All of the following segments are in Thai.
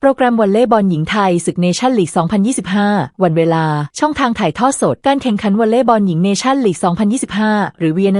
โปรแกรมวอลเลย์บอลหญิงไทยศึกเนชั่นลีก 2025 วันเวลา ช่องทางถ่ายทอดสด การแข่งขันวอลเลย์บอลหญิงเนชั่นลีก 2025 หรือ VN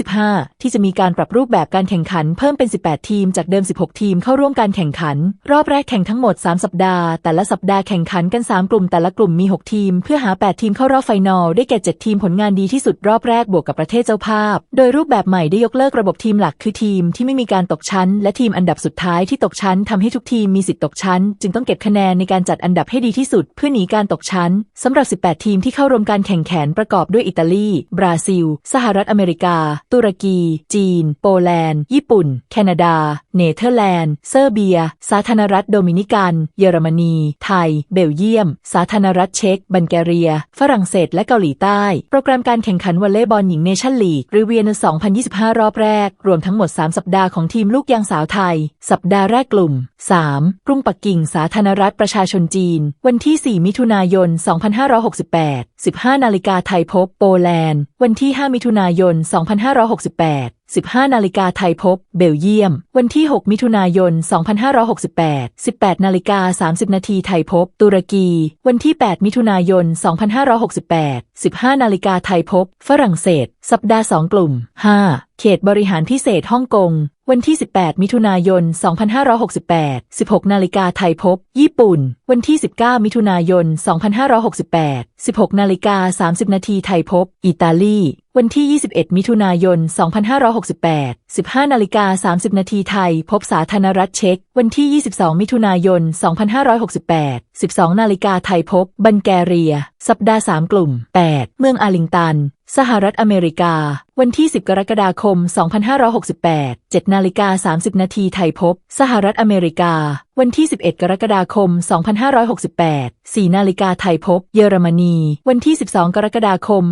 2025 ที่จะมีการปรับรูปแบบการแข่งขันเพิ่มเป็น 18 ทีมจากเดิม 16 ทีมเข้าร่วมการแข่งขัน รอบแรกแข่งทั้งหมด 3 สัปดาห์ แต่ละสัปดาห์แข่งขันกัน 3 กลุ่ม แต่ละกลุ่มมี 6 ทีม เพื่อหา 8 ทีมเข้ารอบไฟนอล ได้แก่ 7 ทีมผลงานดีที่สุดรอบแรกบวกกับประเทศเจ้าภาพ โดยรูปแบบใหม่ได้ยกเลิกระบบทีมหลักคือทีมที่ไม่มีการตกชั้น และทีมอันดับสุดท้ายที่ตกชั้นทำให้ทุกทีมมีสิทธิ์ตกชั้นจึงต้องเก็บคะแนนในการจัดอันดับให้ดีที่สุด เพื่อหนีการตกชั้นสำหรับ 18 ทีมที่เข้าร่วมการแข่งขันประกอบด้วยอิตาลี บราซิล สหรัฐอเมริกา ตุรกี จีน โปแลนด์ ญี่ปุ่น แคนาดา เนเธอร์แลนด์ เซอร์เบีย สาธารณรัฐโดมินิกัน เยอรมนี ไทย เบลเยียม สาธารณรัฐเช็ก บัลแกเรีย ฝรั่งเศส และเกาหลีใต้ โปรแกรมการแข่งขันวอลเลย์บอลหญิงเนชั่นลีกหรือ VN 2025 รอบแรก รวมทั้งหมด 3 สัปดาห์ของทีมลูกยางสาวไทย สัปดาห์แรกกลุ่ม 3. กรุงปักกิ่งสาธารณรัฐประชาชนจีน วันที่ 4 มิถุนายน 2568 15 นาฬิกาไทยพบโปแลนด์ วันที่ 5 มิถุนายน 2568 15 นาฬิกาไทยพบ เบลเยียม วันที่ 6 มิถุนายน 2568 18 นาฬิกา 30 นาทีไทยพบ ตุรกี วันที่ 8 มิถุนายน 2568 15 นาฬิกาไทยพบ ฝรั่งเศส สัปดาห์ 2 กลุ่ม 5 เขตบริหารพิเศษฮ่องกง วันที่ 18 มิถุนายน 2568 16 นาฬิกาไทยพบ ญี่ปุ่น วันที่ 19 มิถุนายน 2568 16 นาฬิกา 30 นาทีไทยพบ อิตาลี วันที่ 21 มิถุนายน 2568 15นาฬิกา30 นาทีไทย พบสาธารณรัฐเช็กวันที่ 22 มิถุนายน 2568 12นาฬิกาไทยพบ บัลแกเรีย สัปดาห์ 3 กลุ่ม 8 เมืองอาร์ลิงตัน สหรัฐอเมริกา วันที่ 10 กรกฎาคม 2568 7นาฬิกา30 นาทีไทยพบ สหรัฐอเมริกา วันที่ 11 กรกฎาคม 2568 4นาฬิกาไทยพบ เยอรมนี วันที่ 12 กรกฎาคม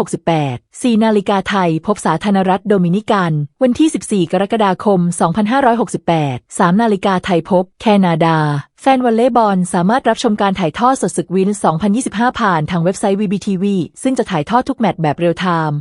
2568 4นาฬิกาไทยพบสาธารณรัฐโดมินิกัน วันที่ 14 กรกฎาคม 2568 3นาฬิกาไทยพบ แคนาดาแฟนวอลเลย์บอลสามารถรับชมการถ่ายทอดสดศึกวิน 2025 ผ่านทางเว็บไซต์ VBTV ซึ่งจะถ่ายทอดทุกแมตช์แบบเรียลไทม์